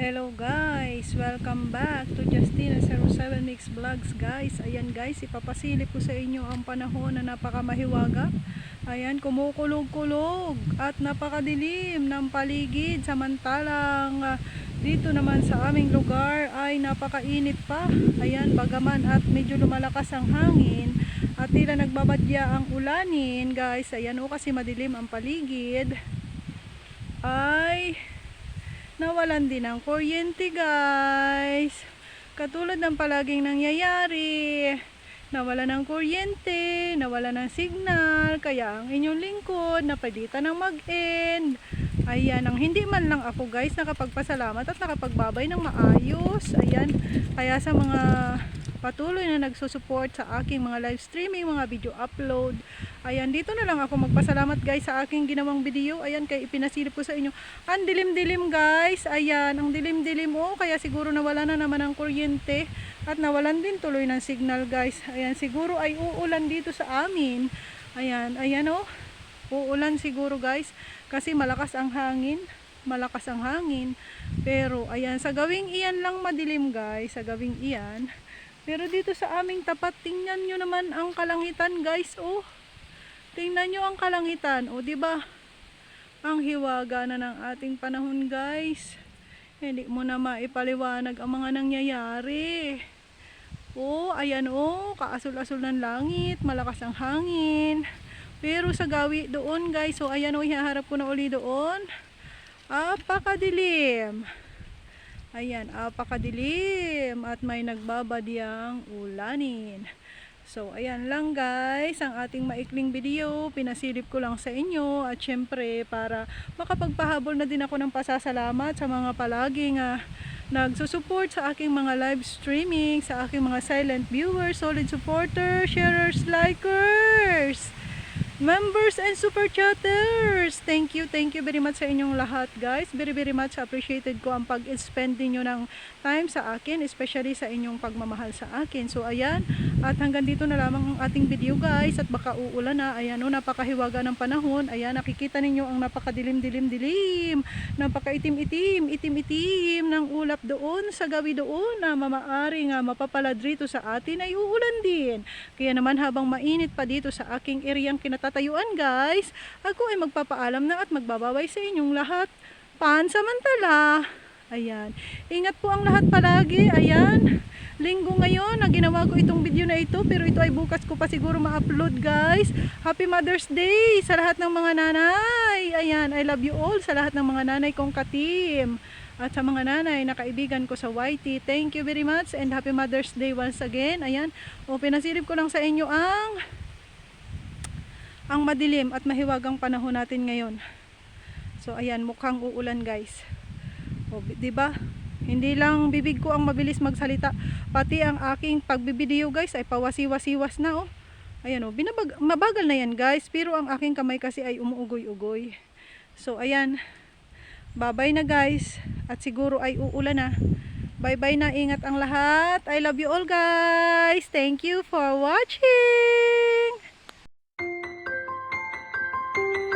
Hello guys, welcome back to Justina07 Mix Vlogs guys. Ayan guys, ipapasilip ko sa inyo ang panahon na napakamahiwaga. Ayan, kumukulog-kulog at napakadilim ng paligid. Samantalang ah, dito naman sa aming lugar ay napakainit pa. Ayan, bagaman at medyo lumalakas ang hangin at tila nagbabadya ang ulanin guys. Ayan o kasi madilim ang paligid. Ay nawalan din ng kuryente guys. Katulad ng palaging nangyayari. Nawala ng kuryente, nawala ng signal, kaya ang inyong lingkod napalitan ng mag-end. Ayan, ang hindi man lang ako guys nakapagpasalamat at nakapagbabay ng maayos. Ayan, kaya sa mga patuloy na nagsusupport sa aking mga live streaming, mga video upload. Ayan, dito na lang ako magpasalamat guys sa aking ginawang video. Ayan, kaya ipinasilip ko sa inyo. Ang dilim-dilim guys. Ayan, ang dilim-dilim oh. Kaya siguro nawala na naman ang kuryente. At nawalan din tuloy ng signal guys. Ayan, siguro ay uulan dito sa amin. Ayan, ayan oh. Uulan siguro guys. Kasi malakas ang hangin. Malakas ang hangin. Pero ayan, sa gawing iyan lang madilim guys. Sa gawing iyan. Pero dito sa aming tapat, tingnan nyo naman ang kalangitan guys. Oh, tingnan nyo ang kalangitan. O, di ba? Ang hiwaga na ng ating panahon guys. Hindi mo na maipaliwanag ang mga nangyayari. Oh, ayan oh, kaasul-asul ng langit, malakas ang hangin. Pero sa gawi doon guys, so ayan oh, ihaharap ko na uli doon. Apakadilim. Ayan, apakadilim at may nagbabadyang ulanin. So, ayan lang guys, ang ating maikling video, pinasilip ko lang sa inyo at syempre para makapagpahabol na din ako ng pasasalamat sa mga palaging uh, nagsusupport sa aking mga live streaming, sa aking mga silent viewers, solid supporters, sharers, likers members and super chatters. Thank you, thank you very much sa inyong lahat guys. Very very much appreciated ko ang pag-spend niyo ng time sa akin, especially sa inyong pagmamahal sa akin. So ayan, at hanggang dito na lamang ang ating video guys at baka uulan na. Ayan, oh, napakahiwaga ng panahon. Ayan, nakikita ninyo ang napakadilim-dilim-dilim, napakaitim-itim, itim-itim ng ulap doon sa gawi doon na mamaaring uh, mapapalad rito sa atin ay uulan din. Kaya naman habang mainit pa dito sa aking ereyang kinatatayuan guys, ako ay magpapaalam na at magbabaway sa inyong lahat. Pansamantala. Ayan. Ingat po ang lahat palagi. Ayan. Linggo ngayon na ginawa ko itong video na ito pero ito ay bukas ko pa siguro ma-upload guys. Happy Mother's Day sa lahat ng mga nanay. Ayan, I love you all sa lahat ng mga nanay kong katim. At sa mga nanay na kaibigan ko sa YT, thank you very much and Happy Mother's Day once again. Ayan, o pinasilip ko lang sa inyo ang ang madilim at mahiwagang panahon natin ngayon. So ayan, mukhang uulan guys. O, di ba? Hindi lang bibig ko ang mabilis magsalita, pati ang aking pagbibidiyo guys ay pawasiwas-siwas na oh. Ayan oh, binabag mabagal na yan guys, pero ang aking kamay kasi ay umuugoy-ugoy. So ayan. Bye-bye na guys. At siguro ay uulan na. Bye-bye na, ingat ang lahat. I love you all guys. Thank you for watching. you